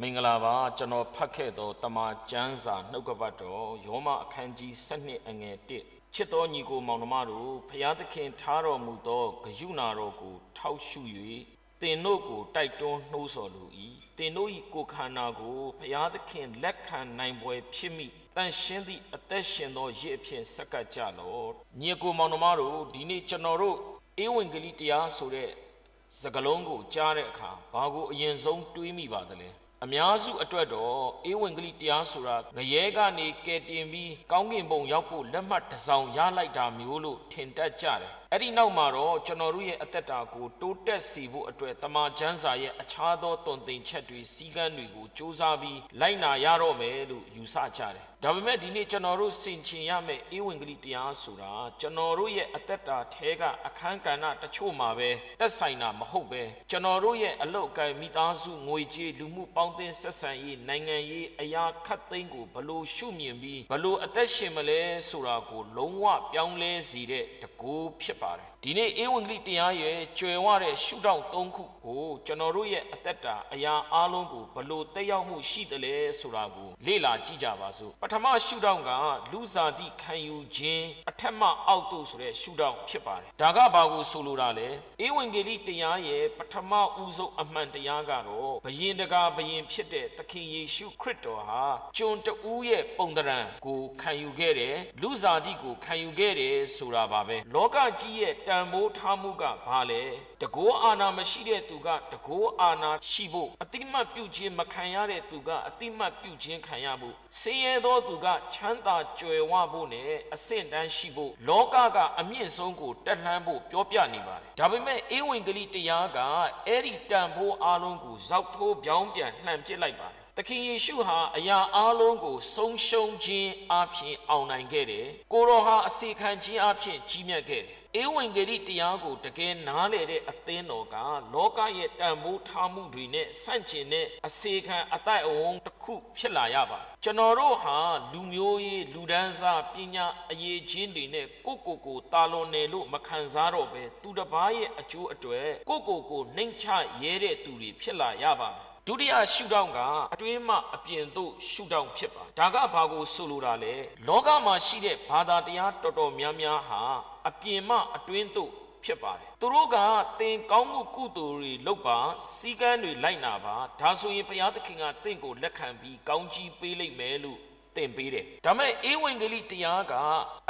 မင်္ဂလာပါကျွန်တော်ဖတ်ခဲ့သောတမန်ကျမ်းစာနှုတ်ကပတ်တော်ယောမအခန်းကြီး7အငယ်1ချစ်တော်ညီကိုမောင်နှမတို့ဖျားသခင်ထားတော်မူသောဂယုဏတော်ကို ထောက်ရှု၍တင်တို့ကိုတိုက်တွန်းနှိုးဆော်လို၏တင်တို့၏ကိုယ်ခန္ဓာကိုဖျားသခင်လက်ခံနိုင်ပွဲဖြစ်မိတန်ရှင်းသည့်အသက်ရှင်သောရည်အဖြစ်စက္ကပ်ကြလော့ညီကိုမောင်နှမတို့ဒီနေ့ကျွန်တော်တို့ဧဝံဂေလိတရားဆိုတဲ့စကလုံးကိုကြားတဲ့အခါဘာကိုအရင်ဆုံးတွေးမိပါသလဲ အများစုအတွက်တော့ဧဝံဂေလိတရားဆိုတာငရဲကနေကယ်တင်ပြီးကောင်းကင်ဘုံရောက်ဖို့လက်မှတ်တစ်စောင်ရလိုက်တာမျိုးလို့ထင်တတ်ကြတယ်အဲ့ဒီနောက်မှာတော့ကျွန်တော်တို့ရဲ့အသက်တာကိုတိုးတက်စေဖို့အတွက်တမန်ကျမ်းစာရဲ့အခြားသောတုံသင်ချက်တွေစီကံတွေကိုစူးစမ်းပြီးလိုက်နာရတော့မယ်လို့ယူဆကြတယ် ဒါပေမဲ့ဒီနေ့ကျွန်တော်တို့စင်ချင်ရမယ့်ဧဝံဂေလိတရားဆိုတာကျွန်တော်တို့ရဲ့အသက်တာထဲကအခန်းကဏ္ဍတချို့မှာပဲသက်ဆိုင်တာမဟုတ်ပဲကျွန်တော်တို့ရဲ့အလုတ်အကင်မိသားစုငွေကြေးလူမှုပေါင်းသင်းဆက်ဆံရေးနိုင်ငံရေးအရာခတ်သိမ်းကိုဘလို့ရှုမြင်ပြီးဘလို့အသက်ရှင်မလဲဆိုတာကိုလုံးဝပြောင်းလဲစေတဲ့တကူဖြစ်ပါတယ် ဒီနေ့ဧဝံဂေလိတရားရဲ့ကျွယ်ဝတဲ့ရှုထောင့်၃ခုကိုကျွန်တော်တို့ရဲ့အသက်တာအရာအလုံးကိုဘလို့တက်ရောက်မှုရှိတယ်လဲဆိုတာကိုလေ့လာကြည့်ကြပါစို့ပထမရှုထောင့်ကလူစားသည့်ခံယူခြင်းအထက်မှအောက်သို့ဆိုတဲ့ရှုထောင့်ဖြစ်ပါတယ်ဒါကဘာကိုဆိုလိုတာလဲဧဝံဂေလိတရားရဲ့ပထမဦးဆုံးအမှန်တရားကတော့ဘယင်တကာဘယင်ဖြစ်တဲ့သခင်ယေရှုခရစ်တော်ဟာကျွန်တူးရဲ့ပုံသဏ္ဍာန်ကိုခံယူခဲ့တယ်လူစားသည့်ကိုခံယူခဲ့တယ်ဆိုတာပါပဲလောကကြီးရဲ့တန်ဖိုးထားမှုကဘာလဲတကောအာနာမရှိတဲ့သူကတကောအာနာရှိဖို့အတိမတ်ပြုခြင်းမခံရတဲ့သူကအတိမတ်ပြုခြင်းခံရဖို့ဆင်းရဲသောသူကချမ်းသာကြွယ်ဝဖို့နဲ့အဆင့်တန်းရှိဖို့လောကကအမြင့်ဆုံးကိုတက်လှမ်းဖို့ပြောပြနေပါတယ်ဒါပေမဲ့ဧဝံဂေလိတရားကအဲ့ဒီတန်ဖိုးအလုံးကိုဇောက်ထိုးပြောင်းပြန်လှန်ပစ်လိုက်ပါတယ်သခင်ယေရှုဟာအရာအလုံးကိုဆုံးရှုံးခြင်းအပြင်အောင်နိုင်ခဲ့တယ်။ကိုရောဟာအစီခံခြင်းအပြင်ကြီးမြတ်ခဲ့တယ်။ ဧဝံဂေလိတရားကိုတကယ်နားလည်တဲ့အသင်းတော်ကလောကရဲ့တန်ဖိုးထားမှုတွေနဲ့ဆန့်ကျင်တဲ့အစီခံအတိုက်အဝန်းတစ်ခုဖြစ်လာရပါကျွန်တော်တို့ဟာလူမျိုးရေးလူဒန်းစားပညာအရေးချင်းတွေနဲ့ကိုကိုကိုတာလွန်တယ်လို့မခံစားတော့ပဲသူတစ်ပါးရဲ့အကျိုးအတွေ့ကိုကိုကိုနှိမ်ချရဲတဲ့သူတွေဖြစ်လာရပါမယ် ဒုတိယရှုထောင့်ကအတွင်းမှအပြင်သို့ရှုထောင့်ဖြစ်ပါဒါကဘာကိုဆိုလိုတာလဲလောကမှာရှိတဲ့ဘာသာတရားတော်တော်များများဟာအပြင်မှအတွင်းသို့ဖြစ်ပါတယ်သူတို့ကသင်ကောင်းမှုကုသိုလ်တွေလုပ်ပါစီကံတွေလိုက်နာပါဒါဆိုရင်ဘုရားသခင်ကသင်ကိုလက်ခံပြီးကောင်းကြီးပေးလိမ့်မယ်လို့သင်ပေးတယ်ဒါမဲ့ဧဝံဂေလိတရားက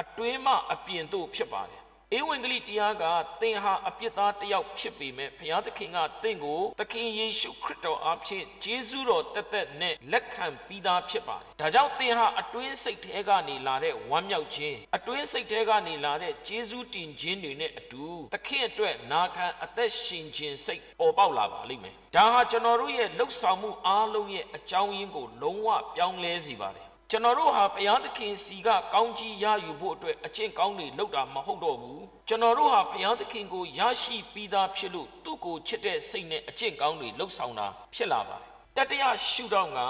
အတွင်းမှအပြင်သို့ဖြစ်ပါတယ် ဧဝံဂေလိတရားကသင်ဟာအပြစ်သားတစ်ယောက်ဖြစ်ပေမဲ့ဘုရားသခင်ကသင်ကိုသခင်ယေရှုခရစ်တော်အဖြစ်ဂျေဇုတော်တက်တက်နဲ့လက်ခံပြီးသားဖြစ်ပါတယ်။ဒါကြောင့်သင်ဟာအတွင်းစိတ်ထဲကနေလာတဲ့ဝမ်းမြောက်ခြင်းအတွင်းစိတ်ထဲကနေလာတဲ့ဂျေဇုတင်ခြင်းတွေနဲ့အတူသခင်အတွက်နာခံအသက်ရှင်ခြင်းစိတ်ပေါ်ပေါက်လာပါလိမ့်မယ်။ဒါဟာကျွန်တော်တို့ရဲ့လှုပ်ဆောင်မှုအားလုံးရဲ့အကြောင်းရင်းကိုလုံးဝပြောင်းလဲစေပါတယ်။ ကျွန်တော်တို့ဟာဘုရားသခင်စီကကောင်းကြီးရယူဖို့အတွက်အကျင့်ကောင်းတွေလုပ်တာမဟုတ်တော့ဘူးကျွန်တော်တို့ဟာဘုရားသခင်ကိုရရှိပြီးသားဖြစ်လို့သူ့ကိုချစ်တဲ့စိတ်နဲ့အကျင့်ကောင်းတွေလှုပ်ဆောင်တာဖြစ်လာပါတယ်တတိယရှုထောင့်က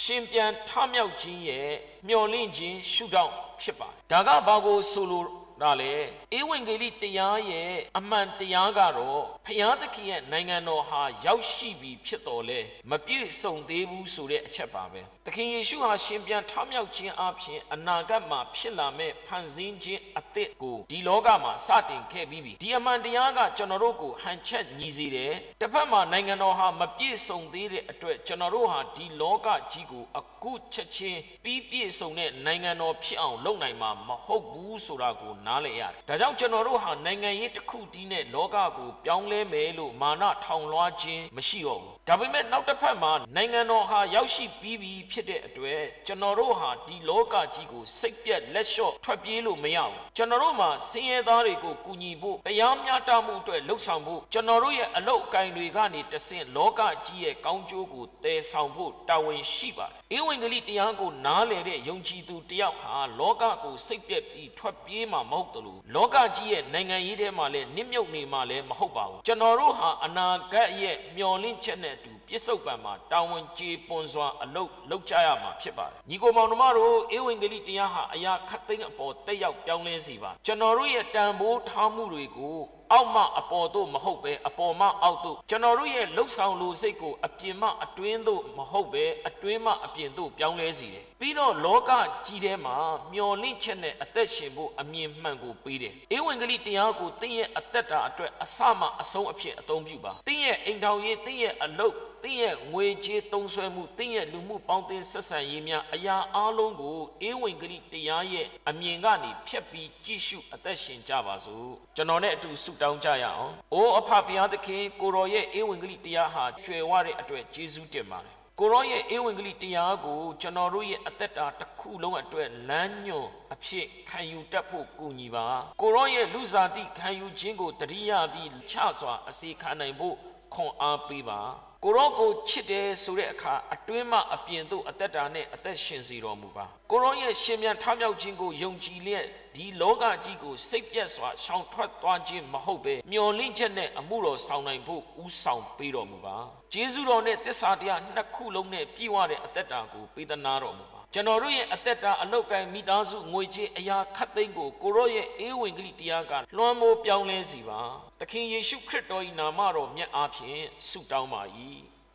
ရှင်ပြန်ထမြောက်ခြင်းရဲ့မျော်လင့်ခြင်းရှုထောင့်ဖြစ်ပါတယ်ဒါကဘာကိုဆိုလို ဒါလေဧဝံဂေလိတရားရဲ့အမှန်တရားကတော့ဖျားသခင်ရဲ့နိုင်ငံတော်ဟာရောက်ရှိပြီဖြစ်တော်လဲမပြည့်စုံသေးဘူးဆိုတဲ့အချက်ပါပဲသခင်ယေရှုဟာရှင်ပြန်ထမြောက်ခြင်းအပြင်အနာဂတ်မှာဖြစ်လာမဲ့ဖန်ဆင်းခြင်းအသစ်ကိုဒီလောကမှာစတင်ခဲ့ပြီးပြီဒီအမှန်တရားကကျွန်တော်တို့ကိုဟန်ချက်ညီစေတယ်တစ်ဖက်မှာနိုင်ငံတော်ဟာမပြည့်စုံသေးတဲ့အတွက်ကျွန်တော်တို့ဟာဒီလောကကြီးကိုအခုချက်ချင်းပြီးပြည့်စုံတဲ့နိုင်ငံတော်ဖြစ်အောင်လုပ်နိုင်မှာမဟုတ်ဘူးဆိုတာကိုနားလည်ရတယ်။ဒါကြောင့်ကျွန်တော်တို့ဟာနိုင်ငံရေးတစ်ခုတည်းနဲ့လောကကိုပြောင်းလဲမယ်လို့မာနထောင်လွှားခြင်းမရှိတော့ဘူး။ ဒါပေမဲ့နောက်တစ်ဖက်မှာနိုင်ငံတော်ဟာရောက်ရှိပြီးပြီဖြစ်တဲ့အတွက်ကျွန်တော်တို့ဟာဒီလောကကြီးကိုစိတ်ပြက်လက်လျှော့ထွက်ပြေးလို့မရဘူး။ကျွန်တော်တို့မှာဆင်းရဲသားတွေကိုကူညီဖို့တရားမျှတမှုအတွက်လှုပ်ဆောင်ဖို့ကျွန်တော်တို့ရဲ့အလုပ်အကင်တွေကနေတဆင့်လောကကြီးရဲ့ကောင်းကျိုးကိုတည်ဆောင်ဖို့တာဝန်ရှိပါတယ်။ဧဝံဂေလိတရားကိုနားလည်တဲ့ယုံကြည်သူတယောက်ဟာလောကကိုစိတ်ပြက်ပြီးထွက်ပြေးမှာမဟုတ်တယ်လို့လောကကြီးရဲ့နိုင်ငံရေးထဲမှာလည်းနစ်မြုပ်နေမှာလည်းမဟုတ်ပါဘူးကျွန်တော်တို့ဟာအနာဂတ်ရဲ့မျှော်လင့်ချက်နဲ့အတူပြစ္ဆုတ်ပံမှာတာဝန်ကျေပွန်စွာအလုပ်လုပ်ကြရမှာဖြစ်ပါတယ်ညီကိုမောင်နှမတို့ဧဝံဂေလိတရားဟာအရာခတ်သိမ်းအပေါ်တက်ရောက်ပြောင်းလဲစေပါကျွန်တော်တို့ရဲ့တန်ဖိုးထားမှုတွေကိုအောက်မှအပေါ်သို့မဟုတ်ပဲအပေါ်မှအောက်သို့ကျွန်တော်တို့ရဲ့လှုပ်ဆောင်လိုစိတ်ကိုအပြင်မှအတွင်းသို့မဟုတ်ပဲအတွင်းမှအပြင်သို့ပြောင်းလဲစေတယ်ပြီးတော့လောကကြီးထဲမှာမျော်လင့်ချက်နဲ့အသက်ရှင်ဖို့အမြင်မှန်ကိုပေးတယ်ဧဝံဂေလိတရားကိုသင်ရဲ့အသက်တာအတွက်အစမှအဆုံးအဖြစ်အသုံးပြုပါသင်ရဲ့အိမ်ထောင်ရေးသင်ရဲ့အလုပ် သင်ရဲ့ငွေကြေးသုံးစွဲမှုသင်ရဲ့လူမှုပေါင်းသင်းဆက်ဆံရေးများအရာအလုံးကိုဧဝံဂေလိတရားရဲ့အမြင်ကနေဖြတ်ပြီးကြည့်ရှုအသက်ရှင်ကြပါစို့ကျွန်တော်နဲ့အတူဆုတောင်းကြရအောင်။အိုးအဖဘုရားသခင်ကိုတော်ရဲ့ဧဝံဂေလိတရားဟာကြွယ်ဝတဲ့အတွက်ယေရှုတင်ပါတယ်။ကိုရောရဲ့ဧဝံဂေလိတရားကိုကျွန်တော်တို့ရဲ့အသက်တာတစ်ခုလုံးအတွက်လမ်းညွန်အဖြစ်ခံယူတတ်ဖို့ကူညီပါကိုရောရဲ့လူစားတိခံယူခြင်းကိုတတိယပြီးချစွာအစီခံနိုင်ဖို့ ခွန်အားပေးပါကိုရောကိုချစ်တယ်ဆိုတဲ့အခါအတွင်းမှအပြင်သို့အသက်တာနဲ့အသက်ရှင်စီတော်မူပါကိုရောရဲ့ရှင်မြန်ထမြောက်ခြင်းကိုယုံကြည်လျက်ဒီလောကကြီးကိုစိတ်ပြတ်စွာရှောင်ထွက်သွားခြင်းမဟုတ်ပဲမျော်လင့်ချက်နဲ့အမှုတော်ဆောင်နိုင်ဖို့ဥဆောင်ပေးတော်မူပါဂျေဇုတော်နဲ့တစ္ဆာတရားနှစ်ခုလုံးနဲ့ပြည့်ဝတဲ့အသက်တာကိုပေးသနာတော်မူပါ ကျွန်တော်တို့ရဲ့အသက်တာအလောက်ကိုင်းမိသားစုငွေကြေးအရာခတ်သိမ်းကိုကိုရော့ရဲ့အေးဝင်ကလေးတရားကလွှမ်းမိုးပြောင်းလဲစီပါသခင်ယေရှုခရစ်တော်၏နာမတော်မြတ်အားဖြင့်ဆုတောင်းပါ၏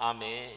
အာမင်